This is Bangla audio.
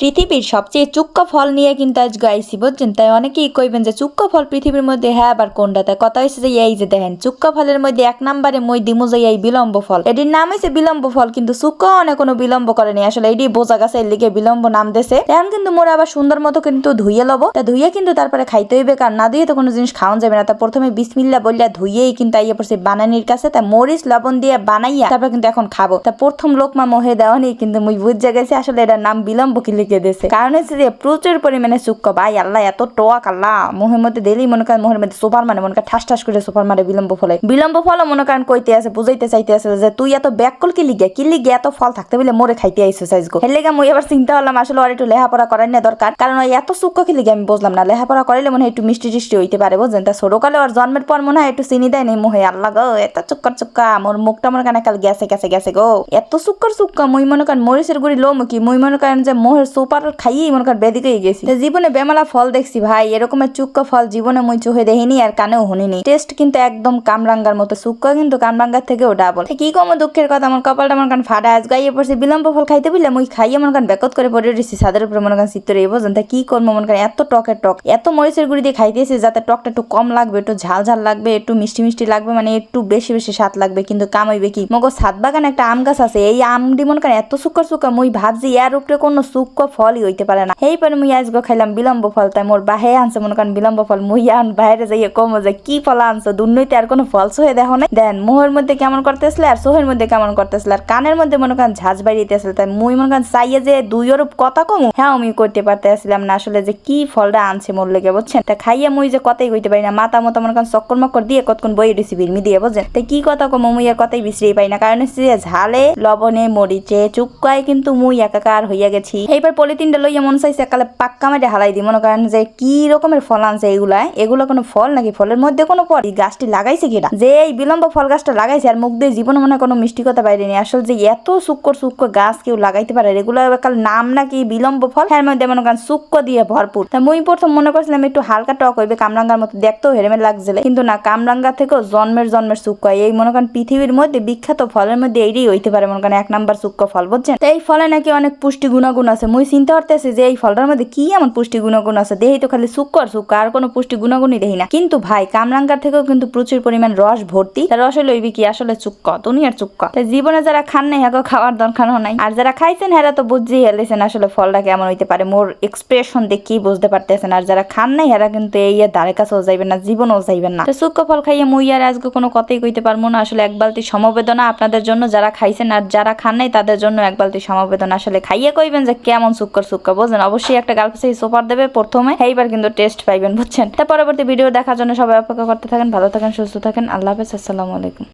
পৃথিবীর সবচেয়ে চুক্কা ফল নিয়ে কিন্তু আজ গাইছি, বুঝছেন? তাই অনেকেই কইবেন যে চুক্কা ফল পৃথিবীর মধ্যে হ্যাঁ আবার কোনটা? তাই কথা হয়েছে যে এই যে দেখেন, চুক্কা ফলের মধ্যে এক নম্বরে মই দিমু যে এই বিলম্ব ফল। এটির নাম হয়েছে বিলম্ব ফল, কিন্তু চুক্কা অনেক কোনো বিলম্ব করেনি। আসলে এটি বোঝা গেছে, এর লিগে বিলম্ব নাম দেশে এখন কিন্তু মোরা আবার সুন্দর মতো কিন্তু ধুইয়ে লবো। তা ধুইয়ে কিন্তু তারপরে খাইতে হইবে, কারণ না দিয়ে তো কোনো জিনিস খাওয়া যাবে না। তা প্রথমে বিসমিল্লা বললে, ধুইয়েই কিন্তু আইয়া পড়ছে বানানির কাছে। তা মরিচ, লবণ দিয়ে বানাইয়া তারপর কিন্তু এখন খাব। তা প্রথম লোকমা মোহে দেওয়া নেই, কিন্তু মুই বুঝে গেছি আসলে এটার নাম বিলম্ব, কি লিখে দিয়েছে। কারণ হচ্ছে যে প্রচুর পরিমাণে চুক্ক ভাই, আল্লাহ, এত টক আল্লাহ। মোহের মধ্যে দিলেই মনে করেন মোহের মধ্যে সোফার মানে মনে করেন ঠাস ঠাস করে সোফার মারে বিলম্ব ফলে। বিলম্ব ফল মনে করেন কইতে আছে, বুঝাইতে চাইতে আছে যে তুই এত ব্যাকল কি লিগে? কি লিগে এত ফল থাকতে বলে মোরে খাইতে আইসো সাইজ গো হেলে মুই এবার চিন্তা হলাম আসলে আর একটু লেহাপড়া করার না দরকার। কারণ ওই এত চুক্ক কি লিগে আমি বুঝলাম না। লেহাপড়া করাইলে মনে হয় একটু মিষ্টি টিষ্টি হইতে পারে বুঝলেন তা ছোটকালে ওর জন্মের পর মনে হয় একটু চিনি দেয় নেই। মোহে, আল্লাহ গো, এত চুক্কর চুক্কা। মোর মুখটা মনে করেন কাল গেছে গেছে গেছে গো। এত চুক্কর চুক্কা মুই মনে করেন মরিচের গুড়ি লো মুখি মুই মনে করেন যে মোহের সুপার খাইয়েই মনে করেন বেদিকে গেছি। জীবনে বেমালা ফল দেখছি ভাই, এরকমের চুক্কা ফল জীবনে মুই চোখে দেখিনি আর কানেও শুনিনি। টেস্ট কিন্তু একদম কামরাঙ্গার মতো, চুক্কা কিন্তু কামরাঙ্গার থেকেও ডাবল কি কম দুঃখের কথা, আমার কপালটা মনে করেন ফাটা আজ গাইয়ে পড়ছে, বিলম্ব ফল খাইতে বললে মুই খাইয়ে মনে করেন বেকত করে পড়ে রয়েছি সাদের উপরে মনে করেন চিত্তরে এই বোঝেন তা কি করব মনে করেন এত টকের টক, এত মরিচের গুড়ি দিয়ে খাইতেছে যাতে টকটা একটু কম লাগবে, একটু ঝাল ঝাল লাগবে, একটু মিষ্টি মিষ্টি লাগবে মানে একটু বেশি বেশি স্বাদ লাগবে, কিন্তু কামাইবে কি? মগো সাত বাগান একটা আম গাছ আছে, এই আমটি মনে করেন এত সুকর সুকর মুই ভাবছি এর উপরে কোনো সুক্ক ফলই হইতে পারে না। এই পরে মুই আজকে খাইলাম বিলম্ব ফল, তাই মোর বাহে আনছে, মনে করেন বিলম্ব ফল, মুই আন, বাইরে যাইয়ে কমো যে কি ফল আনছো, দুর্নৈতে আর কোনো ফল সোহে দেখো নাই? দেন মোহের মধ্যে কেমন করতেছিল আর সোহের মধ্যে কেমন করতেছিল? আর কানের মধ্যে মনে করেন ঝাঁজ বাড়িতেছিল তাই মুই মনে করেন চাইয়ে যে দুই ওর কথা কমু হ্যাঁ আমি করতে পারতেছিলাম না আসলে যে কি ফলটা আনছে মোর লেগে, বুঝছেন? তা খাইয়ে মুই যে কথাই কইতে পারি না, মাথা মতো মনে করেন চক্কর মক্কর দিয়ে কতক্ষণ বই দিছি বিরমি দিয়ে, বুঝছেন? তাই কি কথা কমু, মুই আর কথাই বিশ্রি পাই না, কারণ হচ্ছে ঝালে, লবণে, মরিচে চুক্কায় কিন্তু মুই একাকার হইয়া গেছি। এইবার পলিথিনটা লইয়া মন চাইছে একালে পাক্কা মাঠে হালাই দি মনে করেন যে কি রকমের ফল আনছে এগুলা, এগুলো কোনো ফল নাকি? ফলের মধ্যে কোনো ফল? গাছটি লাগাইছে কিনা যে এই বিলম্ব ফল গাছটা লাগাইছে আর মুখ দিয়ে জীবনে মনে কোনো মিষ্টি কথা বাইরে নেই। আসলে যে এত সুক্কর সুক্কর গাছ কেউ লাগাইতে পারে, এগুলো একাল নাম নাকি বিলম্ব ফল? এর মধ্যে মনে করেন সুক্ক দিয়ে ভরপুর। তা মুই প্রথম মনে করছিলাম একটু হালকা টক হইবে, কামরাঙ্গার মতো দেখতেও হেরেমের লাগছিল। কিন্তু না, কামরাঙ্গা থেকেও জন্মের জন্মের সুক্ক। এই মনে করেন পৃথিবীর মধ্যে বিখ্যাত ফলের মধ্যে এইটাই হইতে পারে মনে করেন এক নাম্বার সুক্ক ফল, বুঝছেন? তো এই ফলে নাকি অনেক পুষ্টি গুণাগুণ আছে। মুই চিন্তা করতেছি যে এই ফলটার মধ্যে কি এমন পুষ্টি গুণাগুণ আছে? দেহি তো খালি সুক্কর সুক্ক আর কোনো পুষ্টি গুণাগুণই দেখি না। কিন্তু ভাই, কামরাঙ্গার থেকেও কিন্তু প্রচুর পরিমাণ রস ভর্তি। তা রসে লইবি কি? আসলে চুক্ক দুনিয়ার চুক্ক তাই জীবনে যারা খান নাই হ্যাঁ খাওয়ার দরকার নাই। আর যারা খাইছেন হ্যাঁ তো বুঝতেই হেলেছেন আসলে ফলটা কেমন হইতে পারে। মোর এক্সপ্রেশন দেখেই বুঝতে পারতেছেন। আর যারা খান নাই, হেরা কিন্তু এই ধারে কাছেও যাইবেন না, জীবনেও যাইবেন না। তো চুক্ক ফল খাইয়ে মুই আর আজকে কোনো কথাই কইতে পারব না। আসলে এক বালতি সমবেদনা আপনাদের জন্য। যারা খাইছেন আর যারা খান নাই, তাদের জন্য এক বালতি সমবেদনা। আসলে খাইয়ে কইবেন যে কেমন সুক্কর সুক্কা বুঝলেন অবশ্যই একটা গাল সেই সোপার দেবে প্রথমে, এইবার কিন্তু টেস্ট পাইবেন, বুঝছেন? তা পরবর্তী ভিডিও দেখার জন্য সবাই অপেক্ষা করতে থাকেন, ভালো থাকেন, সুস্থ থাকেন, আল্লাহ হাফেজ, আসসালামু আলাইকুম।